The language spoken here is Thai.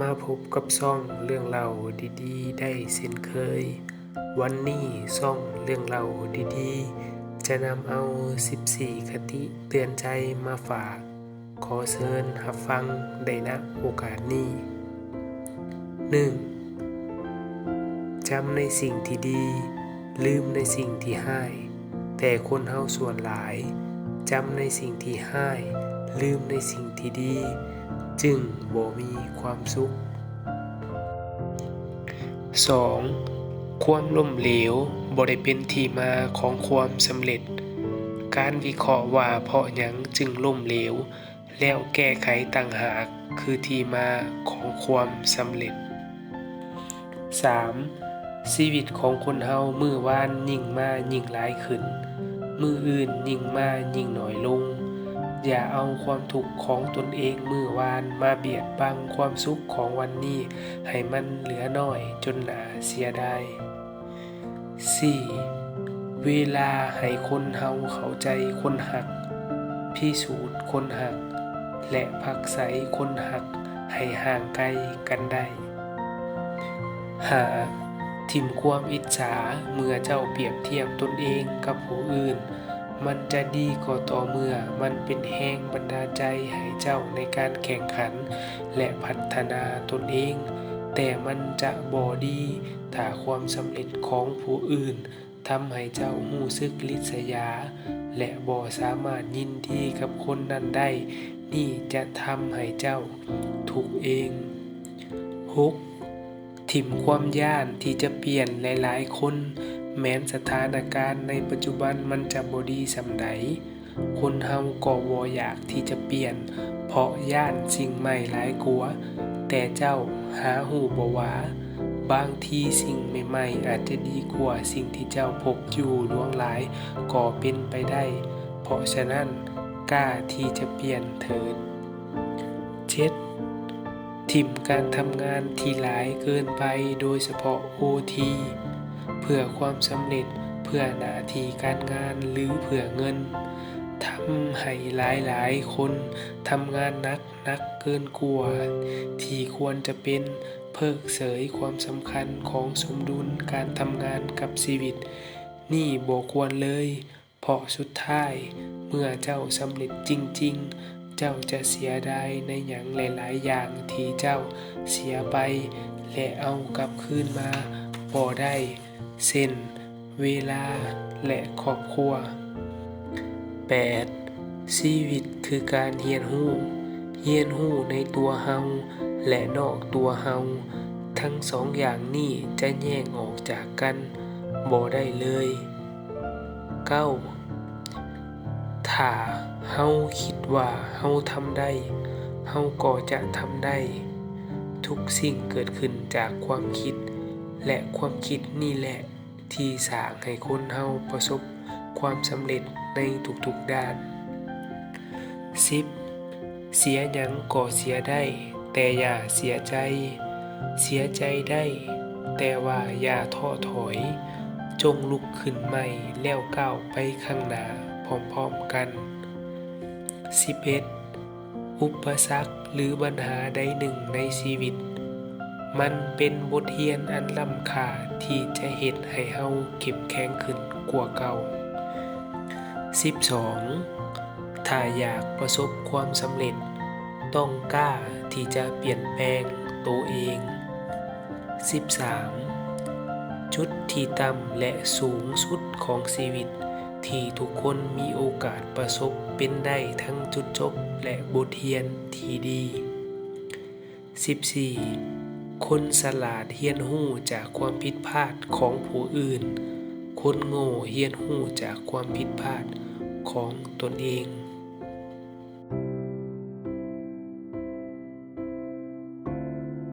มาพบกับซ่องเรื่องเล่าดีๆ ได้เช่นเคย วันนี้ซ่องเรื่องเล่าดีๆ จะนำเอา 14 คติเตือนใจมาฝาก ขอเชิญรับฟังได้ณโอกาสนี้ 1. จำในสิ่งที่ดี ลืมในสิ่งที่ให้ แต่คนเฮาส่วนหลาย จำในสิ่งที่ให้ ลืมในสิ่งที่ดี จึงบ่มีความสุข 2. ความล้มเหลวบ่ได้เป็นที่มาของความสำเร็จ การวิเคราะห์ว่าเพราะหยังจึงล้มเหลว แล้วแก้ไขต่างหากคือที่มาของความสำเร็จ 3. ชีวิตของคนเฮามือวานยิ่งมายิ่งหลายขึ้น มืออื่นยิ่งมายิ่งน้อยลง อย่าเอาความทุกข์ของตนเองมือวานมาเบียดบังความสุขของวันนี้ ให้มันเหลือน้อยจนหนาเสียดาย 4. เวลาให้คนเฮาเข้าใจคนหัก พิสูจน์คนหัก และพักใสคนหัก ให้ห่างไกลกันได้หาทิมความอิจฉาเมื่อเจ้าเปรียบเทียบตนเองกับผู้อื่น มันจะดีก็ต่อเมื่อมันเป็นแห้งบันดาใจให้เจ้าในการแข่งขัน และพัฒนาตนเอง แต่มันจะบ่ดีถ้าความสำเร็จของผู้อื่นทำให้เจ้าหู้สึกลิษยา และบ่สามารถยินดีกับคนนั้นได้ นี่จะทำให้เจ้าถูกเอง 6. ถิ่มความย่านที่จะเปลี่ยนหลายๆ คน แม้นสถานการณ์ในปัจจุบันมันจะบดีสำใด คนเฮาก็บ่อยากที่จะเปลี่ยน เพราะย่านสิ่งใหม่หลายกลัว แต่เจ้าหาหูบวาบางทีสิ่งใหม่ๆ อาจจะดีกว่าสิ่งที่เจ้าพบอยู่ล่วงหลายก็เป็นไปได้ เพราะฉะนั้นกล้าที่จะเปลี่ยนเถิด 7. ทิมการทำงานที่หลายเกินไปโดยเฉพาะ OT เพื่อความสำเร็จเพื่อหน้าที่การงานหรือเพื่อเงินทำให้หลายๆคนทำงานหนักนักเกินกว่าที่ควรจะเป็นเพิกเสยความสำคัญของสมดุลการทำงานกับชีวิต นี่บ่ควรเลย เพราะสุดท้าย เมื่อเจ้าสำเร็จจริง ๆ เจ้าจะเสียดายในอย่างหลาย ๆ อย่างที่เจ้าเสียไป และเอากลับคืนมาบ่ได้เช่นเวลาและครอบครัว 8. ชีวิตคือการเรียนรู้เรียนรู้ในตัวเฮาและนอกตัวเฮาทั้งสองอย่างนี้จะแยกออกจากกันบ่ได้เลย 9. ถ้า เฮาคิดว่าเฮาทำได้ เฮาก็จะทำได้ ทุกสิ่งเกิดขึ้นจากความคิด และความคิดนี่แหละที่สร้างให้คนเฮาประสบความสำเร็จในทุกๆด้าน 10. เสียหยังก็เสียได้ แต่อย่าเสียใจ เสียใจได้ แต่ว่าอย่าท้อถอย จงลุกขึ้นใหม่แล้วก้าวไปข้างหน้าพร้อมๆกัน 11. อุปสรรคหรือปัญหาใดหนึ่งในชีวิต มันเป็นบทเรียนอันล้ำค่าที่จะเฮ็ดให้เฮาเข้มแข็งขึ้นกว่าเก่า 12. ถ้าอยากประสบความสำเร็จ ต้องกล้าที่จะเปลี่ยนแปลงตัวเอง 13. จุดที่ต่ำและสูงสุดของชีวิต ที่ทุกคนมีโอกาสประสบเป็นได้ทั้งจุดจบและบทเรียนที่ดี 14. คนสลาดเฮียนหู้จากความผิดพลาดของผู้อื่น คนโง่เฮียนหู้จากความผิดพลาดของตนเอง